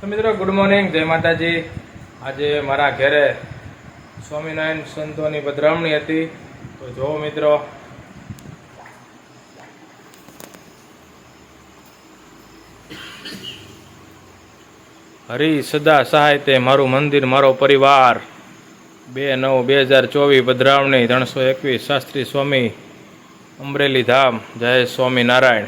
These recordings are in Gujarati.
તો મિત્રો ગુડ મોર્નિંગ જય માતાજી. આજે મારા ઘરે સ્વામિનારાયણ સંતોની પધરામણી હતી. તો જો મિત્રો. હરી સદા સહાય તે મારું મંદિર, મારો પરિવાર. બે નવ બે હજાર ચોવીસ પધરાવણી ત્રણસો એકવીસ શાસ્ત્રી સ્વામી અમરેલી ધામ. જય સ્વામિનારાયણ.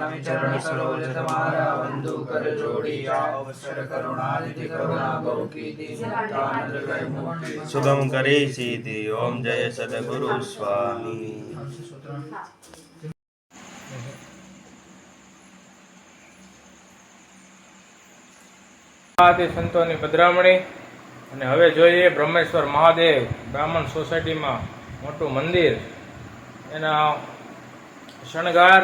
ચરણ સરોજ તમારા બંધુ કર જોડિયા અવસર કરુણાનિધિ કરુણા કીર્તિ સંતાન શુભમ કરે સીધિ ઓમ જય સદગુરુ સ્વામી સંતોની પધરામણી અને હવે જોઈએ બ્રહ્મેશ્વર મહાદેવ બ્રાહ્મણ સોસાયટીમાં મોટું મંદિર. એના શણગાર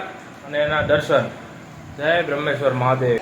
दर्शन जय ब्रह्मेश्वर महादेव